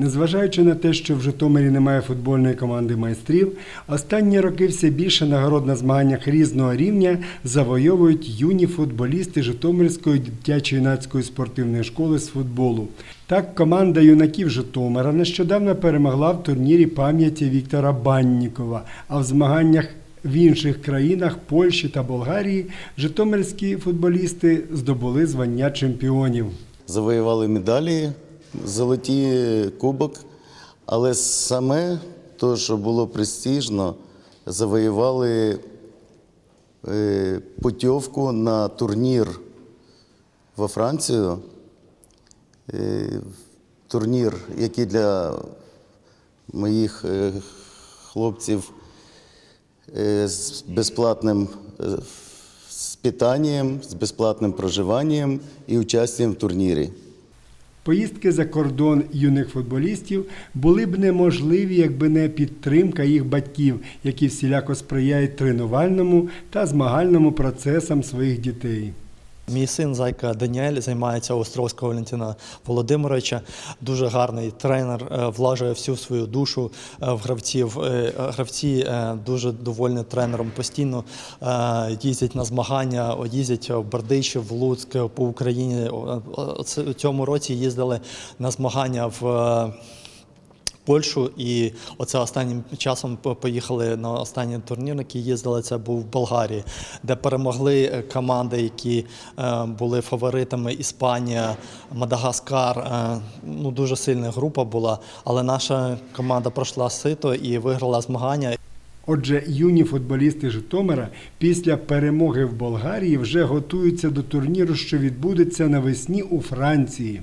Незважаючи на те, що в Житомирі немає футбольної команди майстрів, останні роки все більше нагород на змаганнях різного рівня завойовують юні футболісти Житомирської дитячо-юнацької спортивної школи з футболу. Так, команда юнаків Житомира нещодавно перемогла в турнірі пам'яті Віктора Баннікова, а в змаганнях в інших країнах Польщі та Болгарії житомирські футболісти здобули звання чемпіонів. завоювали медалі, золоті кубок, але саме те, що було престижно, завоювали е, путівку на турнір во Францію. Е, турнір, який для моїх е, хлопців з безплатним питанням, з безплатним проживанням і участям в турнірі. Поїздки за кордон юних футболістів були б неможливі, якби не підтримка їх батьків, які всіляко сприяють тренувальному та змагальному процесам своїх дітей. Мій син Зайка Даніель займається у Островського Валентина Володимировича. Дуже гарний тренер, е, влажує всю свою душу е, в гравців. Е, Гравці дуже довольні тренером. Постійно їздять на змагання, їздять в Бердичів, в Луцьк, по Україні. У цьому році їздили на змагання в. Польщу, і оце останнім часом поїхали на останній турнір, який їздили. Це був в Болгарії, де перемогли е, команди, які е, були фаворитами Іспанія, Мадагаскар. Е, ну дуже сильна група була, але наша команда пройшла сито і виграла змагання. Отже, юні футболісти Житомира після перемоги в Болгарії вже готуються до турніру, що відбудеться навесні у Франції.